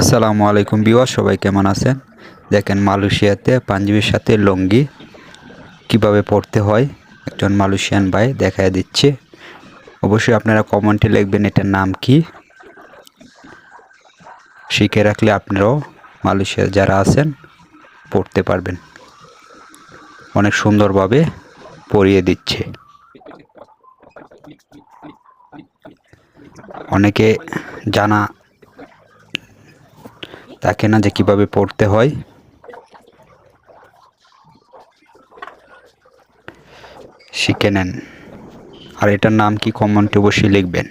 আসসালামু আলাইকুম বিওয়া সবাই কেমন আছেন? দেখেন মালয়েশিয়াতে পাঞ্জাবির সাথে লুঙ্গি কীভাবে পড়তে হয়? একজন মালয়েশিয়ান ভাই দেখায় দিচ্ছে। অবশ্যই আপনারা কমেন্টে লিখবেন এটার নাম কি। শিখে রাখলে আপনারাও মালয়েশিয়া যারা আছেন, পড়তে পারবেন। অনেক সুন্দরভাবে পরিয়ে দিচ্ছে। অনেকে জানা তাকে না যে কীভাবে পড়তে হয়। শিখে নেন। আর এটার নাম কি কমেন্টে অবশ্যই লিখবেন।